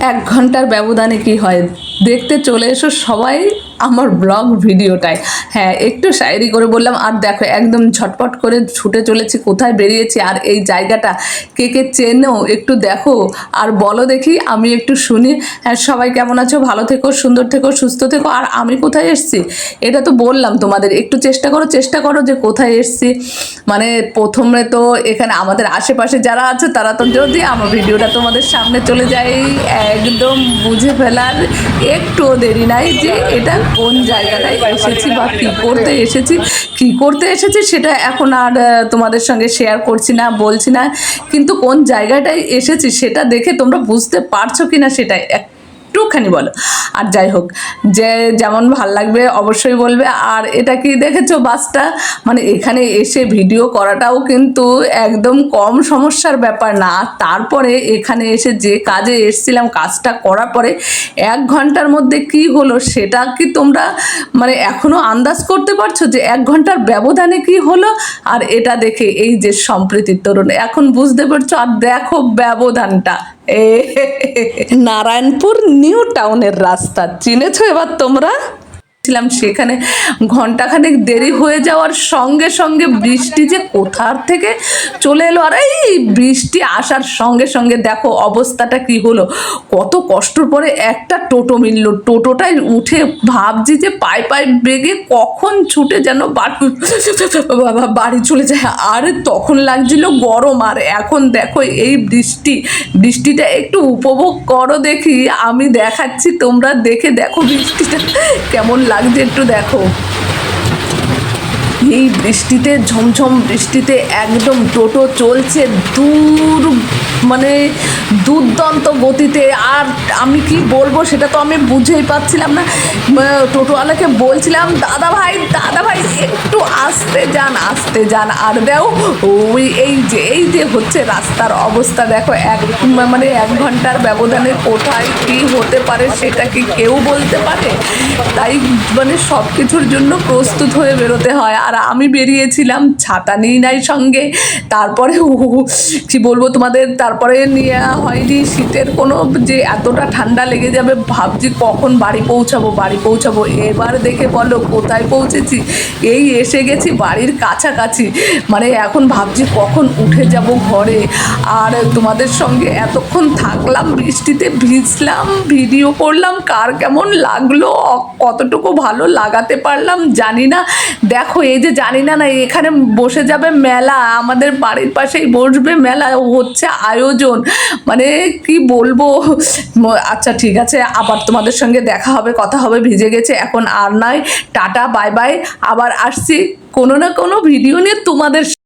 এক ঘণ্টার ব্যবধানে কি হয়? দেখতে চলে এসো সবাই। আমার ব্লগ ভিডিওটায়। হ্যাঁ একটু শায়েরি করে বললাম, আর দেখো, একদম ঝটপট করে ছুটে চলেছি, কোথায় বেরিয়েছি, আর এই জায়গাটা কে কে চেনো একটু দেখো, আর বলো দেখি, আমি একটু শুনি। হ্যাঁ সবাই কেমন আছো? ভালো থেকো, সুন্দর থেকো, সুস্থ থেকো, আর আমি কোথায় এসেছি? এটা তো বললাম তোমাদের, একটু চেষ্টা করো চেষ্টা করো যে কোথায় এসেছি। মানে প্রথমে তো এখানে আমাদের আশেপাশে যারা আছে, তারা তো যদি আমার ভিডিওটা তোমাদের সামনে চলে যায়, একদম বুঝে ফেলার একটুও দেরি নাই যে এটা কোন জায়গাটায় এসেছি বা কী করতে এসেছি, কী করতে এসেছি সেটা এখন আর তোমাদের সঙ্গে শেয়ার করছি না, বলছি না। কিন্তু কোন জায়গাটায় এসেছি সেটা দেখে তোমরা বুঝতে পারছ কি না সেটাই একটুখানি বলো। আর যাই হোক, যে যেমন ভালো লাগবে অবশ্যই বলবে। আর এটা কি দেখেছ বাসটা? মানে এখানে এসে ভিডিও করাটাও কিন্তু একদম কম সমস্যার ব্যাপার না। তারপরে এখানে এসে যে কাজে এসছিলাম, কাজটা করার পরে এক ঘণ্টার মধ্যে কি হলো সেটা কি তোমরা মানে এখনও আন্দাজ করতে পারছ যে এক ঘণ্টার ব্যবধানে কি হলো? আর এটা দেখে এই যে সম্প্রীতির তরুণ, এখন বুঝতে পারছ। আর দেখো ব্যবধানটা। নারায়ণপুর নিউ টাউনের রাস্তা। চিনেছো এবার তোমরা? ছিলাম সেখানে ঘন্টাখানেক দেরি হয়ে যাওয়ার সঙ্গে সঙ্গে বৃষ্টি যে কোথার থেকে চলে এলো, আর এই বৃষ্টি আসার সঙ্গে সঙ্গে দেখো অবস্থাটা কি হলো। কত কষ্টর পরে একটা টোটো মিললো। টোটোটায় উঠে ভাবছি যে পাই পাই বেগে কখন ছুটে যেন বাবা বাড়ি চলে যায়। আর তখন লাগছিল গরম, আর এখন দেখো এই বৃষ্টি, বৃষ্টিটা একটু উপভোগ করো দেখি। আমি দেখাচ্ছি, তোমরা দেখে দেখো বৃষ্টিটা কেমন লাগছে একটু দেখো। এই বৃষ্টিতে, ঝমঝম বৃষ্টিতে একদম টোটো চলছে দূর মানে দুর্দান্ত গতিতে। আর আমি কি বলব, সেটা তো আমি বুঝেই পাচ্ছিলাম না। টোটোওয়ালাকে বলছিলাম, দাদা ভাই দাদা ভাই, একটু আসতে যান আসতে যান। আর দেও, ওই, এই যে, এই হচ্ছে রাস্তার অবস্থা। দেখো, এক মানে এক ঘণ্টার ব্যবধানে কোথায় কি হতে পারে সেটা কি কেউ বলতে পারে? তাই মানে সব কিছুর জন্য প্রস্তুত হয়ে বেরোতে হয়। আর আমি বেরিয়েছিলাম ছাতা নিই নাই সঙ্গে। তারপরে কি বলব তোমাদের? তারপরে নিয়ে হয়নি শীতের কোনো যে এতটা ঠান্ডা লেগে যাবে, ভাবছি কখন বাড়ি পৌঁছাবো বাড়ি পৌঁছাবো। এবার দেখে বলো কোথায় পৌঁছেছি? এই এসে গেছি বাড়ির কাছাকাছি। মানে এখন ভাবছি কখন উঠে যাব ঘরে। আর তোমাদের সঙ্গে এতক্ষণ থাকলাম, বৃষ্টিতে ভিজলাম ভিডিও করলাম, কার কেমন লাগল, কতটুকু ভালো লাগাতে পারলাম জানি না। দেখো, এই যে জানি না না, এখানে বসে যাবে মেলা, আমাদের বাড়ির পাশেই বসবে মেলা হচ্ছে আয়োজন। মানে কি বলব? আচ্ছা ঠিক আছে, আবার তোমাদের সঙ্গে দেখা হবে, কথা হবে, ভিজে গেছে, এখন আর নয়। টাটা বাই বাই আবার আসছি কোনো না কোনো ভিডিও নিয়ে তোমাদের